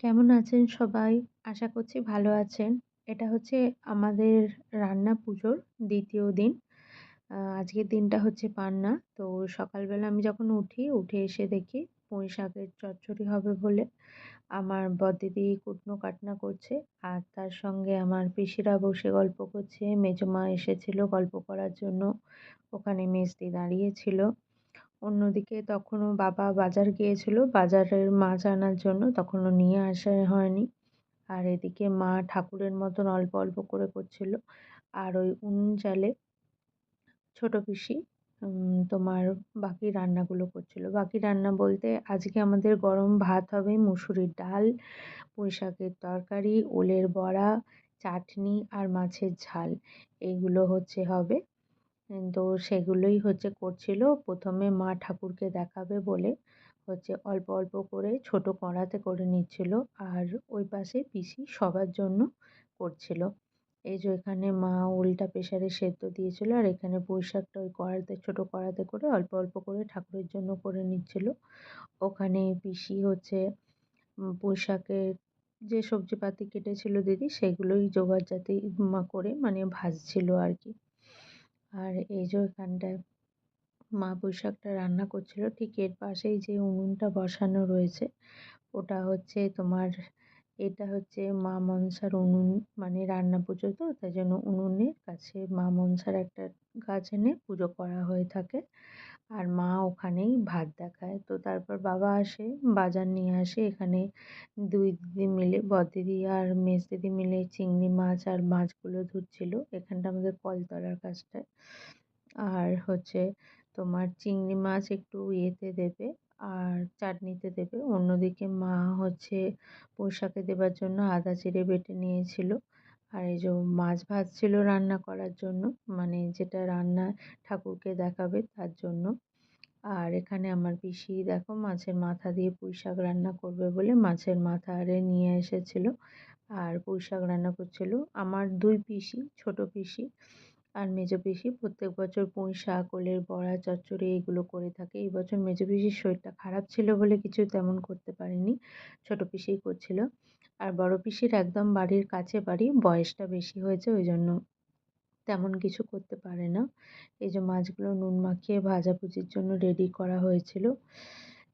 কেমন আছেন সবাই? আশা করছি ভালো আছেন। এটা হচ্ছে আমাদের রান্না পুজোর দ্বিতীয় দিন। আজকের দিনটা হচ্ছে পান্না। তো সকালবেলা আমি যখন উঠি, উঠে এসে দেখি পুঁই শাকের চচ্চড়ি হবে বলে আমার বড়দিদি কুটনো-কাটনা করছে। আর তার সঙ্গে আমার পিসিরা বসে গল্প করছে। মেজমা এসেছিল গল্প করার জন্য। ওখানে মেজদি দাঁড়িয়েছিল। অন্যদিকে তখনও বাবা বাজার গিয়েছিল। বাজারের মাছ আনার জন্য তখনও নিয়ে আসা হয়নি। আর এদিকে মা ঠাকুরের মতন অল্প অল্প করে করছিল। আর ওই উনুন চালে ছোট পিসি তোমার বাকি রান্নাগুলো করছিল। বাকি রান্না বলতে আজকে আমাদের গরম ভাত হবে মুসুরির ডাল পুঁই শাকের তরকারি, ওলের বড়া, চাটনি আর মাছের ঝাল। এইগুলো হচ্ছে হবে তো সেগুলোই হচ্ছে করছিল। প্রথমে মা ঠাকুরকে দেখাবে বলে হচ্ছে অল্প অল্প করে ছোট কড়াতে করে নিচ্ছিল আর ওই পাশে পিসি সবার জন্য করছিল। এই যে এখানে মা উলটা প্রেশারে সেদ্ধ দিয়েছিল আর এখানে পুঁই শাকটা ওই কড়াতে, ছোটো কড়াতে করে অল্প অল্প করে ঠাকুরের জন্য করে নিচ্ছিল। ওখানে পিসি হচ্ছে পুঁই শাকের যে সবজিপাতি কেটেছিল দিদি সেগুলোই জোগাড় জাতি করে মানে ভাজছিল আর কি। আর এই যে ওইখানটায় মা বৈশাখটা রান্না করছিল, ঠিক এর পাশেই যে উনুনটা বসানো রয়েছে, ওটা হচ্ছে তোমার, এটা হচ্ছে মা মনসার উনুন মানে রান্না পুজো তো, তাই জন্য উনুনের কাছে মা মনসার একটা গাছ এনে পুজো করা হয়ে থাকে। আর মা ওখানেই ভাত দেখায়। তো তারপর বাবা আসে, বাজার নিয়ে আসে। এখানে দুই দিদি মিলে, বড়দিদি আর মেজ দিদি মিলে চিংড়ি মাছ আর মাছগুলো ধুচ্ছিল এখানটা আমাদের কলতলার কাছটায় আর হচ্ছে তোমার চিংড়ি মাছ একটু ইয়েতে দেবে আর চাটনিতে দেবে। অন্যদিকে মা হচ্ছে পোশাকে দেবার জন্য আদা চিড়ে বেটে নিয়েছিল। আর এই যে মাছ ভাজছিল রান্না করার জন্য মানে যেটা রান্না ঠাকুরকে দেখাবে তার জন্য। আর এখানে আমার পিসি দেখো মাছের মাথা দিয়ে পুঁই শাক রান্না করবে বলে মাছের মাথা আরে নিয়ে এসেছিল আর পুঁই শাক রান্না করছিল আমার দুই পিসি, ছোট পিসি আর মেজো পিসি। প্রত্যেক বছর পুঁই শাক, ওলের বড়া, চচ্চড়ি এগুলো করে থাকে। এই বছর মেজো পিসির শরীরটা খারাপ ছিল বলে কিছু তেমন করতে পারেনি, ছোটো পিসিই করছিল। আর বড় পিসির একদম বাড়ির কাছে বাড়ি বয়সটা বেশি হয়েছে ওই জন্য তেমন কিছু করতে পারে না। এই যে মাছগুলো নুন মাখিয়ে ভাজাভুজির জন্য রেডি করা হয়েছিল।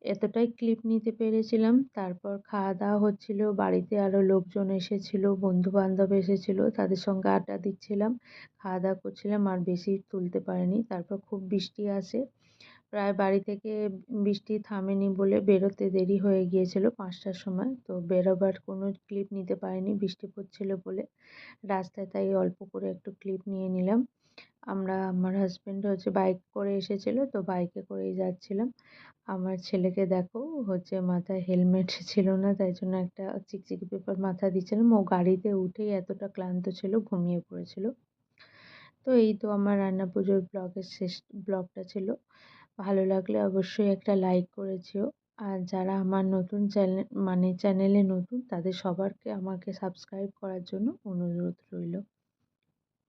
এতটাই ক্লিপ নিতে পেরেছিলাম। তারপর খাওয়া দাওয়া হচ্ছিল, বাড়িতে আরও লোকজন এসেছিল বন্ধু বান্ধব এসেছিল, তাদের সঙ্গে আড্ডা দিচ্ছিলাম, খাওয়া দাওয়া করছিলাম, আর বেশি তুলতে পারিনি। তারপর খুব বৃষ্টি আসে। প্রায় বাড়ি থেকে বৃষ্টি থামেনি বলে বেরোতে দেরি হয়ে গিয়েছিল পাঁচটার সময়। তো বেরোবার কোনো ক্লিপ নিতে পারিনি, বৃষ্টি পড়ছিল বলে। রাস্তায় তাই অল্প করে একটু ক্লিপ নিয়ে নিলাম। আমরা, আমার হাজব্যান্ড হচ্ছে বাইক করে এসেছিল, তো বাইকে করেই যাচ্ছিলাম। আমার ছেলেকে দেখো, হচ্ছে মাথায় হেলমেট ছিল না, তাই জন্য একটা চিকচিকি পেপার মাথা দিচ্ছিলাম। ও গাড়িতে উঠেই এতটা ক্লান্ত ছিল, ঘুমিয়ে পড়েছিল। তো এই তো আমার রান্না পুজোর ব্লগের শেষ ব্লগটা ছিল। ভালো লাগলে অবশ্যই একটা লাইক করে যেও আর যারা আমার নতুন চ্যানেল মানে চ্যানেলে নতুন তাদের সবারকে আমাকে সাবস্ক্রাইব করার জন্য অনুরোধ রইল।